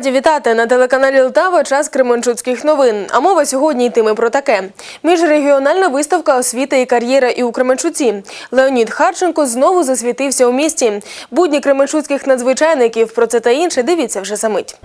Раді вітати на телеканалі Лтава час Кременчуцьких новин. А мова сьогодні йтиме про таке: міжрегіональна виставка освіти і кар'єра і у Кременчуці. Леонід Харченко знову засвітився у місті. Будні кременчуцьких надзвичайників. Про це та інше дивіться вже за мить.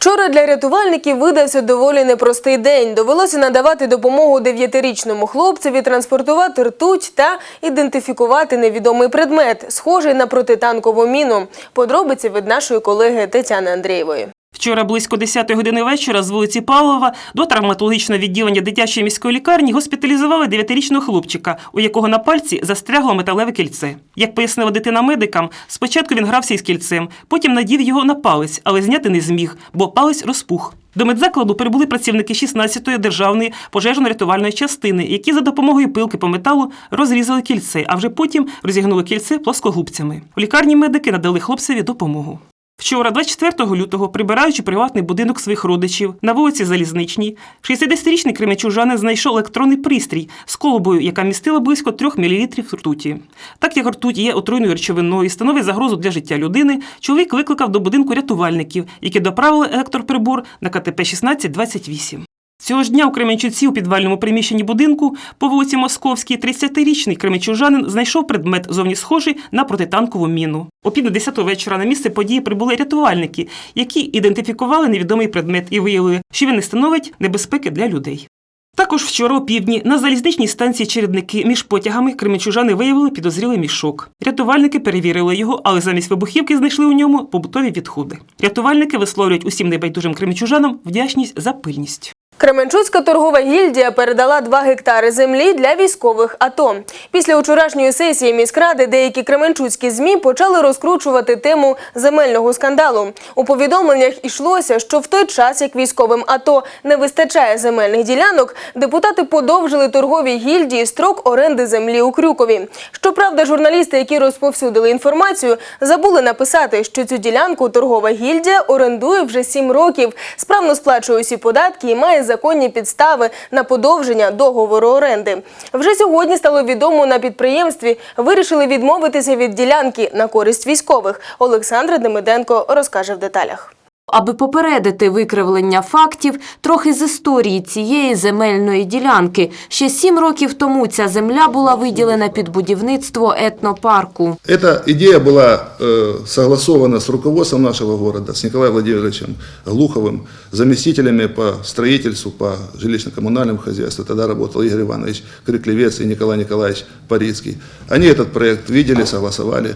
Вчора для рятувальників видався доволі непростий день. Довелося надавати допомогу дев'ятирічному хлопцеві, транспортувати ртуть та ідентифікувати невідомий предмет, схожий на протитанкову міну. Подробиці від нашої колеги Тетяни Андрієвої. Вчора близько 10 години вечора з вулиці Павлова до травматологічного відділення дитячої міської лікарні госпіталізували 9-річного хлопчика, у якого на пальці застрягло металеве кільце. Як пояснила дитина медикам, спочатку він грався із кільцем, потім надів його на палець, але зняти не зміг, бо палець розпух. До медзакладу прибули працівники 16-ї державної пожежно-рятувальної частини, які за допомогою пилки по металу розрізали кільце, а вже потім розігнули кільце плоскогубцями. У лікарні медики надали хлопцеві допомогу. Вчора, 24 лютого, прибираючи приватний будинок своїх родичів на вулиці Залізничній, 60-річний кремячужанин знайшов електронний пристрій з колобою, яка містила близько 3 мл ртуті. Так як ртуть є отруйною речовиною і становить загрозу для життя людини, чоловік викликав до будинку рятувальників, які доправили електроприбор на КТП 1628. Цього ж дня у Кременчуці у підвальному приміщенні будинку по вулиці Московській 30-річний кременчужанин знайшов предмет зовні схожий на протитанкову міну. О пів на 10 вечора на місце події прибули рятувальники, які ідентифікували невідомий предмет і виявили, що він не становить небезпеки для людей. Також вчора о півдні на залізничній станції Чередники між потягами кременчужани виявили підозрілий мішок. Рятувальники перевірили його, але замість вибухівки знайшли у ньому побутові відходи. Рятувальники висловлюють усім небайдужим кремічужанам вдячність за пильність. Кременчуцька торгова гільдія передала 2 гектари землі для військових АТО. Після вчорашньої сесії міськради деякі кременчуцькі ЗМІ почали розкручувати тему земельного скандалу. У повідомленнях йшлося, що в той час, як військовим АТО не вистачає земельних ділянок, депутати подовжили торговій гільдії строк оренди землі у Крюкові. Щоправда, журналісти, які розповсюдили інформацію, забули написати, що цю ділянку торгова гільдія орендує вже 7 років, справно сплачує усі податки і має законні підстави на подовження договору оренди. Вже сьогодні стало відомо на підприємстві. Вирішили відмовитися від ділянки на користь військових. Олександра Демиденко розкаже в деталях. Аби попередити викривлення фактів, трохи з історії цієї земельної ділянки. Ще сім років тому ця земля була виділена під будівництво етнопарку. Эта идея была э, согласована с руководством нашего города, с Николаем Владимировичем Глуховым, заместителями по строительству, по жилищно-коммунальному хозяйству. Тогда работал Игорь Иванович Криклевец и Николай Николаевич Парицкий. Они этот проект видели, согласовали.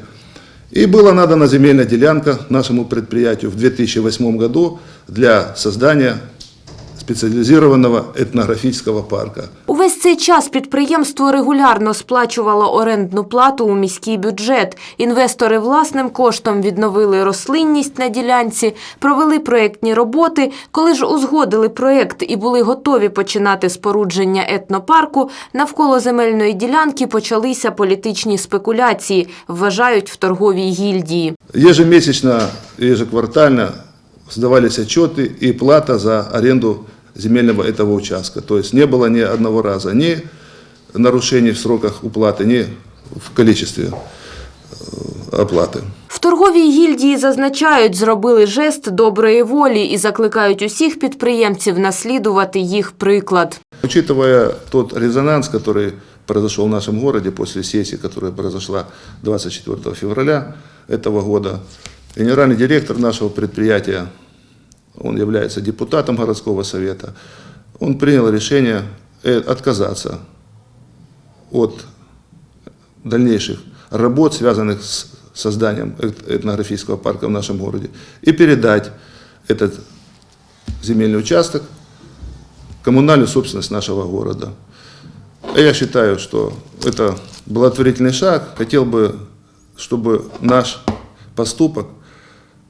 И была надана земельная делянка нашему предприятию в 2008 году для создания специализированного этнографического парка. Увесь цей час підприємство регулярно сплачувало орендну плату у міський бюджет. Інвестори власним коштом відновили рослинність на ділянці, провели проєктні роботи. Коли ж узгодили проєкт і були готові починати спорудження етнопарку, навколо земельної ділянки почалися політичні спекуляції, вважають в торговій гільдії. Ежемесячно, ежеквартально сдавались отчеты и плата за аренду земельного этого участка. То есть не было ни одного раза ни нарушений в сроках уплаты, ни в количестве э, оплаты. В торговій гільдії зазначають, зробили жест доброї волі і закликають усіх підприємців наслідувати їх приклад. Учитывая тот резонанс, который произошел в нашем городе после сессии, которая произошла 24 февраля этого года, генеральный директор нашего предприятия, он является депутатом городского совета, он принял решение э, отказаться от дальнейших работ, связанных с созданием эт- этнографического парка в нашем городе, и передать этот земельный участок коммунальную собственность нашего города. Я считаю, что это благотворительный шаг. Хотел бы, чтобы наш поступок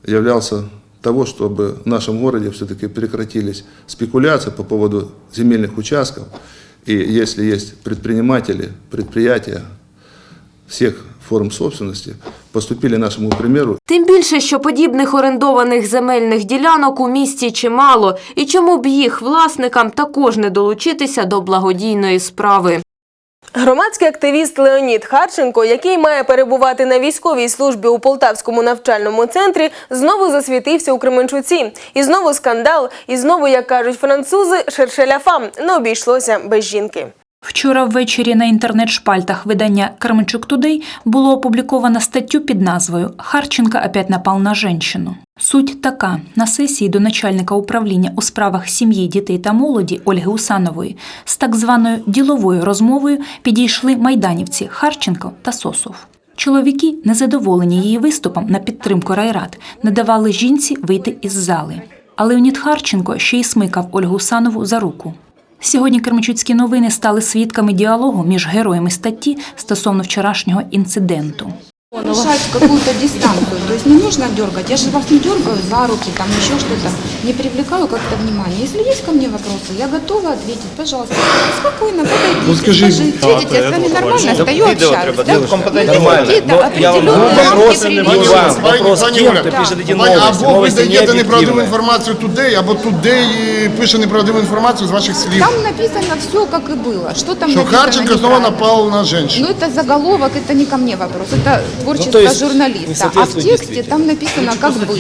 являлся того, чтобы в нашем городе все-таки прекратились спекуляции по поводу земельных участков. И если есть предприниматели, предприятия всех форм собственности, поступили нашему примеру Тим більше, що подібних орендованих земельних ділянок у місті чимало, і чому б їх власникам також не долучитися до благодійної справи. Громадський активіст Леонід Харченко, який має перебувати на військовій службі у Полтавському навчальному центрі, знову засвітився у Кременчуці. І знову скандал, і знову, як кажуть французи, шершеляфам не обійшлося без жінки. Вчора ввечері на інтернет-шпальтах видання «Кременчук Тудей» було опубліковано статтю під назвою «Харченко опять напал на женщину». Суть така. На сесії до начальника управління у справах сім'ї, дітей та молоді Ольги Усанової з так званою діловою розмовою підійшли майданівці Харченко та Сосов. Чоловіки, незадоволені її виступом на підтримку райрад, не давали жінці вийти із зали. А Леонід Харченко ще й смикав Ольгу Усанову за руку. Сьогодні Кермичуцькі новини стали свідками діалогу між героями статті стосовно вчорашнього інциденту. Держать какую-то дистанцию, то есть не нужно дергать. Я же вас не дергаю за руки, там еще что-то, не привлекаю как-то внимание. Если есть ко мне вопросы, я готова ответить, пожалуйста. Спокойно, подойдите, Ну, скажи, скажите. Видите, я с вами нормально стою, общаюсь. Да? Нормально. Какие-то Но я вам определенные вопрос рамки не приличия. вам. Пані- Вопрос пані кем Оля, ты пишете эти Пані, новости? Або ви Новости даєте неправдиву необъективные. інформацію туди, або туди пише неправдиву інформацію з ваших слів. Там написано все, как и было. Что там Що написано Харченко знову неправильно? напав на Ну, женщину. это заголовок, это не ко мне вопрос, это творчество Ну, то есть не журналиста. А в соответствует тексте действительности. там написано, как было.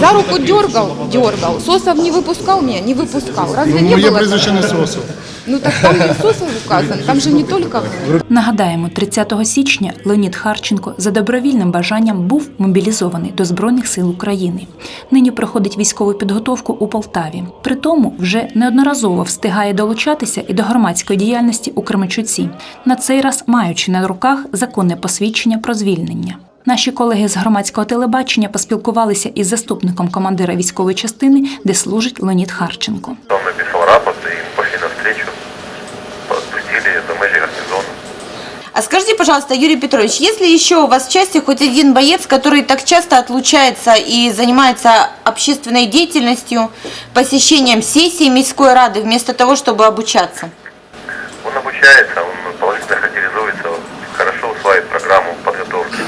За руку дергал, дергал. Сосов не выпускал меня, не выпускал. Разве Ну, не моє было? прізвище не такого? Сосов. Ну так там не Сосов указан, там же не только. Нагадаємо, 30 січня Леонід Харченко за добровільним бажанням був мобілізований до Збройних сил України. Нині проходить військову підготовку у Полтаві. При тому вже неодноразово встигає долучатися і до громадської діяльності у Кременчуці, на цей раз маючи на руках законне посвідчення про звільнення. Наші колеги з громадського телебачення поспілкувалися із заступником командира військової частини, де служить Леонід Харченко. Он написал рапорт А скажите, пожалуйста, Юрий Петрович, есть ли еще у вас в части хоть один боец, который так часто отлучается и занимается общественной деятельностью, посещением сессии Мирской Рады, вместо того, чтобы обучаться? Он обучается, он положительно характеризуется, хорошо усваивает программу подготовки.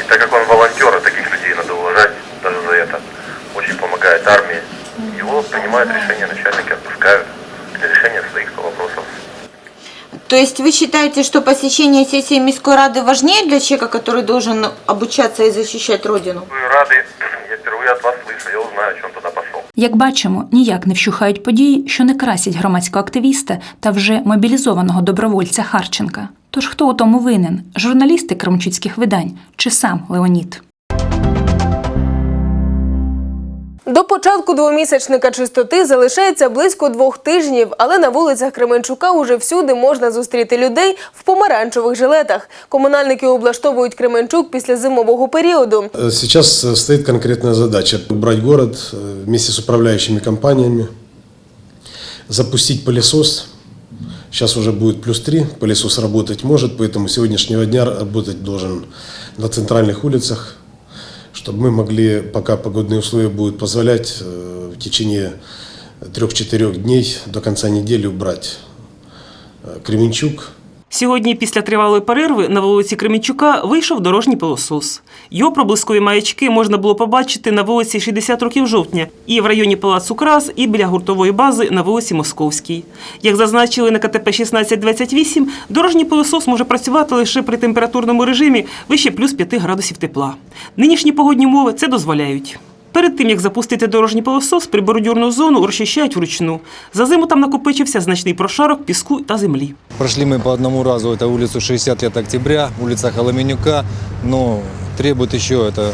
И так как он волонтер, а таких людей надо уважать даже за это, очень помогает армии, его принимают решения начальники, отпускают То есть вы считаете, что посещение сессии Мирской Рады важнее для человека, который должен обучаться и защищать Родину? Вы рады, я впервые от вас слышу, я узнаю, что он туда пошел. Як бачимо, ніяк не вщухають події, що не красять громадського активіста та вже мобілізованого добровольця Харченка. Тож хто у тому винен? Журналісти кремчуцьких видань чи сам Леонід? До початку двомісячника чистоти залишається близько двох тижнів, але на вулицях Кременчука уже всюди можна зустріти людей в помаранчевих жилетах. Комунальники облаштовують Кременчук після зимового періоду. Э, Сейчас э, стоит конкретная задача – убрать город э, вместе с управляющими компаниями, запустить пылесос. Сейчас уже будет плюс 3, пылесос работать может, поэтому с сегодняшнего дня работать должен на центральных улицах, чтобы мы могли, пока погодные условия будут позволять, э, в течение 3-4 дней до конца недели убрать э, Кременчук, Сьогодні, після тривалої перерви, на вулиці Кремінчука вийшов дорожній пилосос. Його проблискові маячки можна було побачити на вулиці 60 років жовтня і в районі Палацу Крас, і біля гуртової бази на вулиці Московській. Як зазначили на КТП 1628, дорожній пилосос може працювати лише при температурному режимі вище плюс 5 градусів тепла. Нинішні погодні умови це дозволяють. Перед тим, як запустити дорожній пилосос, прибордюрну зону розчищають вручну. За зиму там накопичився значний прошарок піску та землі. Прошли мы по одному разу, это улицу 60 лет октября, улица Холоменюка, но требует еще это,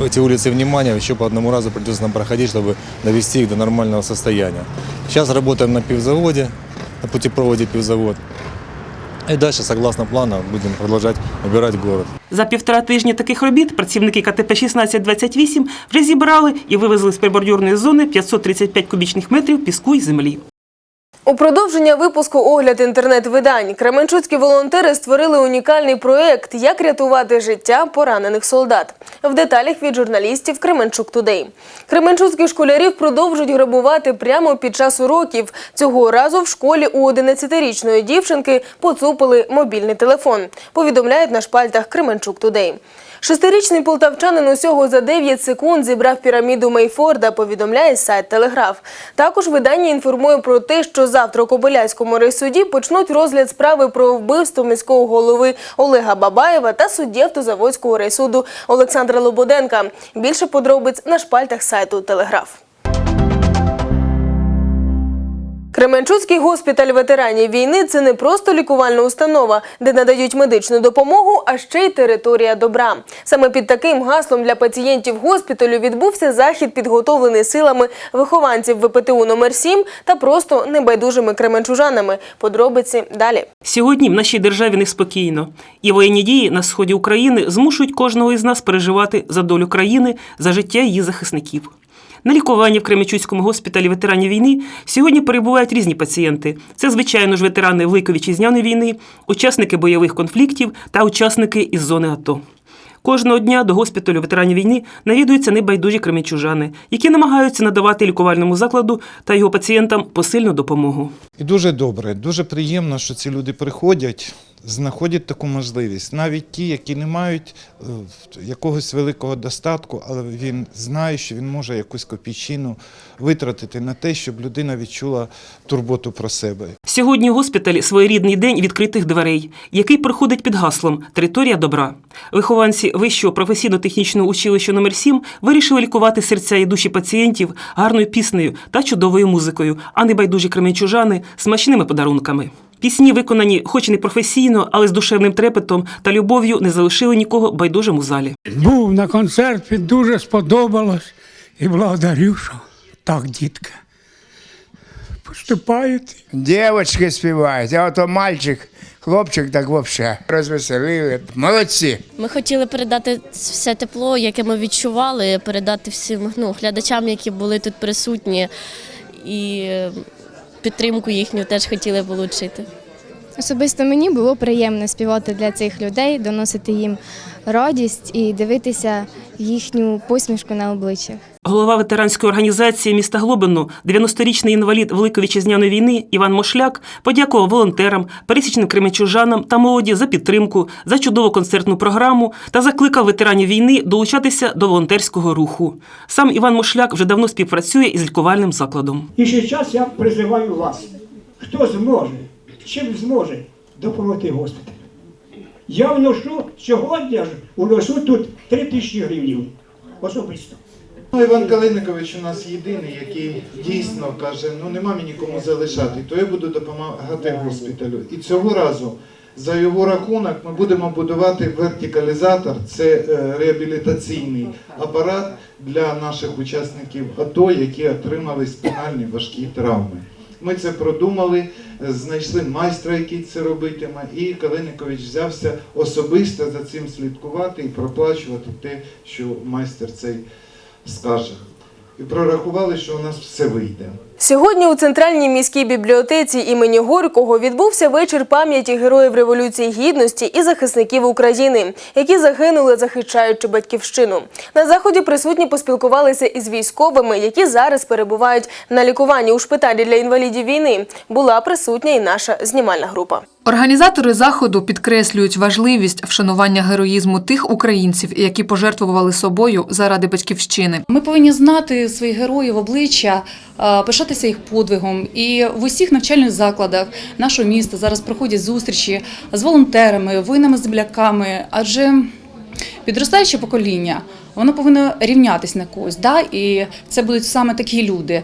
э, эти улицы внимания, еще по одному разу придется нам проходить, чтобы довести их до нормального состояния. Сейчас работаем на пивзаводе, на путепроводе пивзавод. И далі, согласно плану, будемо продовжувати обирати город. За півтора тижні таких робіт працівники КТП 1628 вже зібрали і вивезли з прибордюрної зони 535 кубічних метрів піску і землі. У продовження випуску огляд інтернет-видань Кременчуцькі волонтери створили унікальний проєкт Як рятувати життя поранених солдат. В деталях від журналістів Кременчук Тудей. Кременчуцьких школярів продовжують грабувати прямо під час уроків. Цього разу в школі у 11-річної дівчинки поцупили мобільний телефон. Повідомляють на шпальтах Кременчук Тудей. Шестирічний полтавчанин усього за 9 секунд зібрав піраміду Мейфорда, повідомляє сайт Телеграф. Також видання інформує про те, що завтра у Кобиляцькому райсуді почнуть розгляд справи про вбивство міського голови Олега Бабаєва та судді автозаводського райсуду Олександра Лободенка. Більше подробиць на шпальтах сайту Телеграф. Кременчуцький госпіталь ветеранів війни це не просто лікувальна установа, де надають медичну допомогу, а ще й територія добра. Саме під таким гаслом для пацієнтів госпіталю відбувся захід, підготовлений силами вихованців ВПТУ номер 7 та просто небайдужими кременчужанами. Подробиці далі. Сьогодні в нашій державі неспокійно, і воєнні дії на сході України змушують кожного із нас переживати за долю країни, за життя її захисників. На лікуванні в Кременчуцькому госпіталі ветеранів війни сьогодні перебувають різні пацієнти. Це, звичайно ж, ветерани Великої вітчизняної війни, учасники бойових конфліктів та учасники із зони АТО. Кожного дня до госпіталю ветеранів війни навідуються небайдужі кременчужани, які намагаються надавати лікувальному закладу та його пацієнтам посильну допомогу. І дуже добре, дуже приємно, що ці люди приходять, знаходять таку можливість. Навіть ті, які не мають е, якогось великого достатку, але він знає, що він може якусь копійчину витратити на те, щоб людина відчула турботу про себе. Сьогодні у госпіталі своєрідний день відкритих дверей, який проходить під гаслом Територія добра. Вихованці вищого професійно-технічного училища номер 7 вирішили лікувати серця і душі пацієнтів гарною піснею та чудовою музикою, а не байдужі кременчужани смачними подарунками. Пісні, виконані, хоч і не професійно, але з душевним трепетом та любов'ю, не залишили нікого байдужим у залі. Був на концерті, дуже сподобалось. І благодарю, що так, дітка. Поступаєте. Дівчатки співають, а ото мальчик, хлопчик так взагалі розвеселили. Молодці. Ми хотіли передати все тепло, яке ми відчували, передати всім ну, глядачам, які були тут присутні, і підтримку їхню теж хотіли отримати. Особисто мені було приємно співати для цих людей, доносити їм радість і дивитися їхню посмішку на обличчях. Голова ветеранської організації міста Глобину, 90-річний інвалід Великої вітчизняної війни Іван Мошляк подякував волонтерам, пересічним кременчужанам та молоді за підтримку, за чудову концертну програму та закликав ветеранів війни долучатися до волонтерського руху. Сам Іван Мошляк вже давно співпрацює із лікувальним закладом. І ще час я призиваю вас. Хто зможе, чим зможе допомогти госпіталю? Я вношу сьогодні ж унесу тут 3 тисячі гривень особисто. Ну, Іван Калиникович у нас єдиний, який дійсно каже, ну нема мені кому залишати, то я буду допомагати госпіталю. І цього разу за його рахунок ми будемо будувати вертикалізатор, це е, реабілітаційний апарат для наших учасників АТО, які отримали спінальні важкі травми. Ми це продумали, знайшли майстра, який це робитиме, і Калиникович взявся особисто за цим слідкувати і проплачувати те, що майстер цей скаже. І прорахували, що у нас все вийде. Сьогодні у центральній міській бібліотеці імені Горького відбувся вечір пам'яті героїв Революції Гідності і захисників України, які загинули, захищаючи батьківщину. На заході присутні поспілкувалися із військовими, які зараз перебувають на лікуванні у шпиталі для інвалідів війни. Була присутня і наша знімальна група. Організатори заходу підкреслюють важливість вшанування героїзму тих українців, які пожертвували собою заради батьківщини. Ми повинні знати своїх героїв обличчя, е, пишатися їх подвигом. І в усіх навчальних закладах нашого міста зараз проходять зустрічі з волонтерами, воїнами-земляками, адже підростаюче покоління воно повинно рівнятись на когось. Да? І це будуть саме такі люди,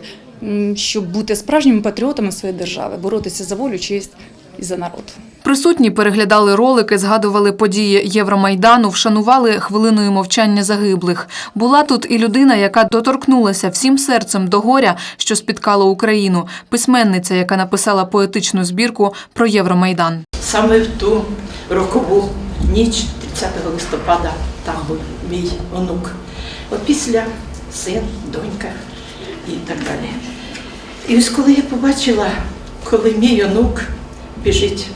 щоб бути справжніми патріотами своєї держави, боротися за волю, честь і за народ. Присутні переглядали ролики, згадували події Євромайдану, вшанували хвилиною мовчання загиблих. Була тут і людина, яка доторкнулася всім серцем до горя, що спіткало Україну, письменниця, яка написала поетичну збірку про Євромайдан. Саме в ту рокову ніч 30 листопада там був мій онук. От після син, донька і так далі. І ось коли я побачила, коли мій онук біжить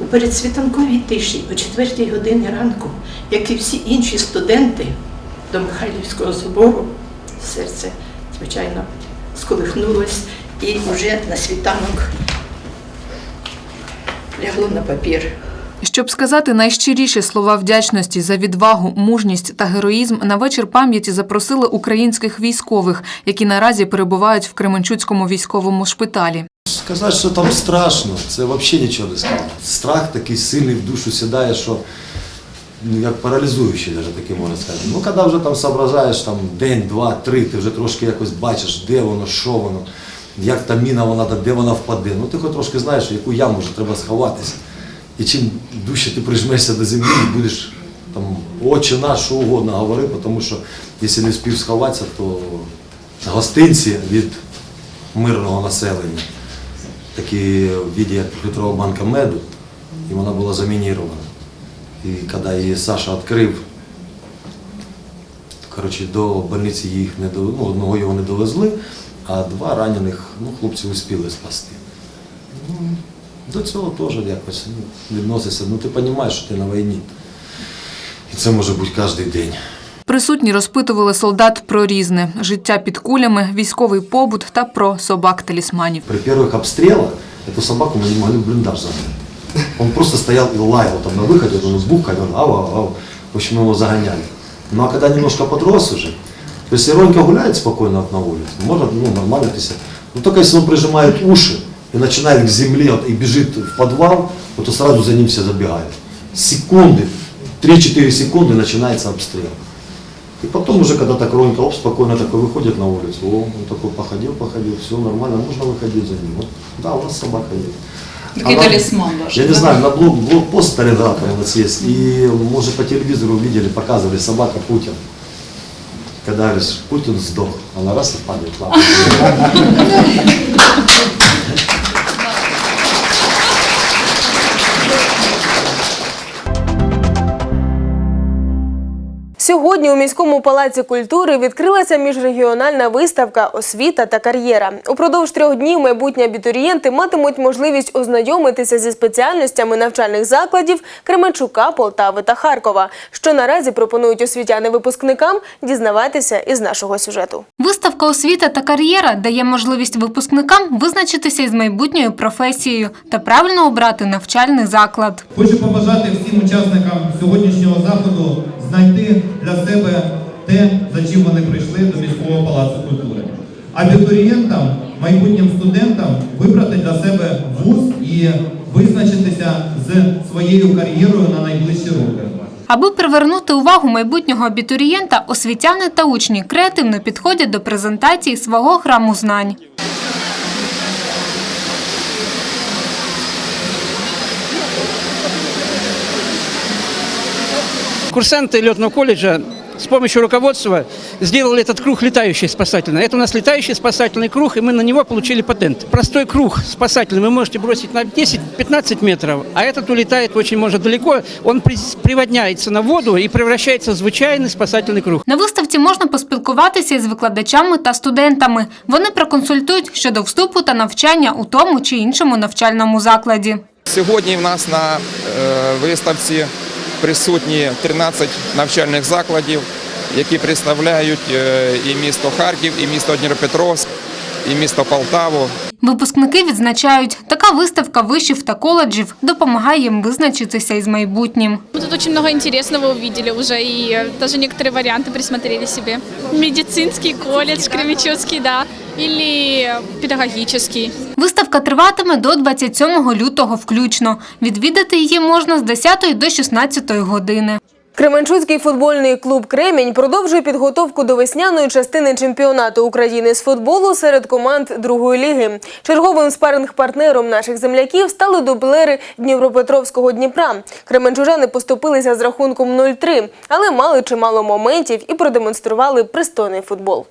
у передсвітанковій тиші о 4 годині ранку, як і всі інші студенти до Михайлівського собору, серце, звичайно, сколихнулось і вже на світанок лягло на папір Щоб сказати найщиріші слова вдячності за відвагу, мужність та героїзм, на вечір пам'яті запросили українських військових, які наразі перебувають в Кременчуцькому військовому шпиталі. Сказати, що там страшно, це взагалі нічого не сказати. Страх такий сильний в душу сідає, що ну, як паралізуючий, навіть таке можна сказати. Ну, коли вже там соображаєш там, день, два, три, ти вже трошки якось бачиш, де воно, що воно, як та міна вона, де вона впаде. Ну ти хоч трошки знаєш, яку яму вже треба сховатися. І чим дужче ти прижмешся до землі, і будеш там очі наш, що угодно говори, тому що якщо не встиг сховатися, то гостинці від мирного населення такі в виді як банка меду, і вона була замінірована. І коли її Саша відкрив, коротше, до больниці їх не до, ну, одного його не довезли, а два ранених ну, хлопці успіли спасти. Ну, до цього теж якось ну, відноситься. Ну ти розумієш, що ти на війні. І це може бути кожен день. Близькі розпитували солдат про різне життя під кулями, військовий побут та про собак-талісманів. При первых обстрелах эту собаку мы не могли в блиндаж загнать. Он просто стоял и лаял там на выходе, он бухкал, он ау, ау, ау. В общем, мы его загоняли. Ну а когда немножко подрос уже, то есть Ронька гуляет спокойно на улице, можно ну, нормально ты себя. Но только если он прижимает уши и начинает к земле вот, и бежит в подвал, вот, то сразу за ним все забегают. Секунды, 3-4 секунды начинается обстрел. И потом уже, когда так Ронька оп, спокойно такой выходит на улицу, о, он такой походил, походил, все нормально, можно выходить за ним. Вот, да, у нас собака есть. Такий Она- талісман ваш. Я не да? знаю, на блок, блокпост Сталинграда у нас есть. И, может, по телевизору видели, показывали собака Путин. Когда говоришь, Путин сдох, она раз и падает. лапой. Сьогодні у міському палаці культури відкрилася міжрегіональна виставка Освіта та кар'єра. Упродовж трьох днів майбутні абітурієнти матимуть можливість ознайомитися зі спеціальностями навчальних закладів Кременчука, Полтави та Харкова. Що наразі пропонують освітяни випускникам дізнаватися із нашого сюжету. Виставка освіта та кар'єра дає можливість випускникам визначитися із майбутньою професією та правильно обрати навчальний заклад. Хочу побажати всім учасникам сьогоднішнього заходу знайти для себе те, за чим вони прийшли до міського палацу культури. Абітурієнтам, майбутнім студентам вибрати для себе вуз і визначитися з своєю кар'єрою на найближчі роки. Аби привернути увагу майбутнього абітурієнта, освітяни та учні креативно підходять до презентації свого храму знань. Курсанты летного колледжа с помощью руководства сделали этот круг летающий спасательный. Это у нас летающий спасательный круг, и мы на него получили патент. Простой круг спасательный вы можете бросить на 10-15 метров, а этот улетает очень может далеко. Он при- приводняется на воду и превращается в звичайный спасательный круг. На виставці можна поспілкуватися із викладачами та студентами. Вони проконсультують щодо вступу та навчання у тому чи іншому навчальному закладі. Сьогодні в нас на е, виставці присутні 13 навчальних закладів, які представляють е, і місто Харків, і місто Дніпропетровськ, і місто Полтаву. Випускники відзначають, така виставка вишів та коледжів допомагає їм визначитися із майбутнім. Мы тут очень много интересного увидели уже и э, даже некоторые варианты присмотрели себе. Медицинский колледж, Кременчуцкий, да, или педагогический. Виставка триватиме до 27 лютого включно. Відвідати її можна з 10 до 16 години. Кременчуцький футбольний клуб Кремінь продовжує підготовку до весняної частини чемпіонату України з футболу серед команд другої ліги. Черговим спаринг-партнером наших земляків стали дублери Дніпропетровського Дніпра. Кременчужани поступилися з рахунком 0-3, але мали чимало моментів і продемонстрували пристойний футбол.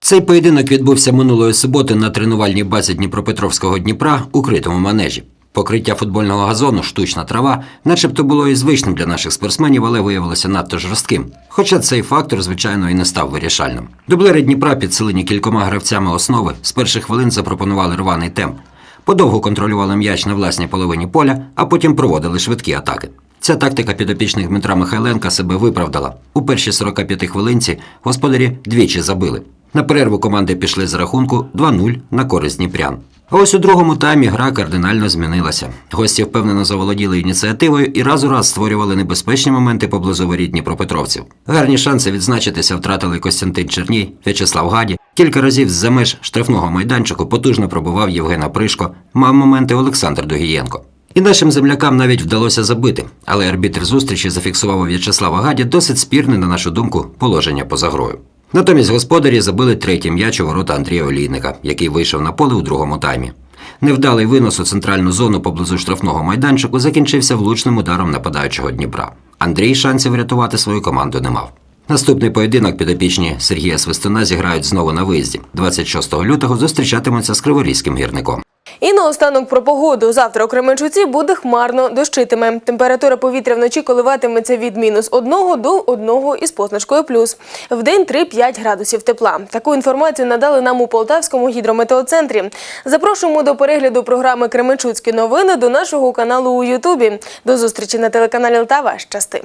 Цей поєдинок відбувся минулої суботи на тренувальній базі Дніпропетровського Дніпра у критому манежі. Покриття футбольного газону, штучна трава, начебто було і звичним для наших спортсменів, але виявилося надто жорстким. Хоча цей фактор, звичайно, і не став вирішальним. Дублери Дніпра, підсилені кількома гравцями основи, з перших хвилин запропонували рваний темп. Подовго контролювали м'яч на власній половині поля, а потім проводили швидкі атаки. Ця тактика підопічних Дмитра Михайленка себе виправдала. У першій 45 хвилинці господарі двічі забили. На перерву команди пішли з рахунку 2-0 на користь Дніпрян. А ось у другому таймі гра кардинально змінилася. Гості впевнено заволоділи ініціативою і раз у раз створювали небезпечні моменти поблизу воріт Дніпропетровців. Гарні шанси відзначитися втратили Костянтин Черній, В'ячеслав Гаді. Кілька разів з-за меж штрафного майданчику потужно пробував Євгена Пришко, мав моменти Олександр Дугієнко. І нашим землякам навіть вдалося забити, але арбітр зустрічі зафіксував у В'ячеслава Гаді досить спірне, на нашу думку, положення поза грою. Натомість господарі забили третій м'яч у ворота Андрія Олійника, який вийшов на поле у другому таймі. Невдалий винос у центральну зону поблизу штрафного майданчику закінчився влучним ударом нападаючого Дніпра. Андрій шансів врятувати свою команду не мав. Наступний поєдинок підопічні Сергія Свистуна зіграють знову на виїзді. 26 лютого зустрічатимуться з Криворізьким гірником. І наостанок про погоду. Завтра у Кременчуці буде хмарно, дощитиме. Температура повітря вночі коливатиметься від мінус 1 до 1 із позначкою плюс. Вдень 3-5 градусів тепла. Таку інформацію надали нам у Полтавському гідрометеоцентрі. Запрошуємо до перегляду програми Кременчуцькі новини до нашого каналу у Ютубі. До зустрічі на телеканалі Лтава. Щасти!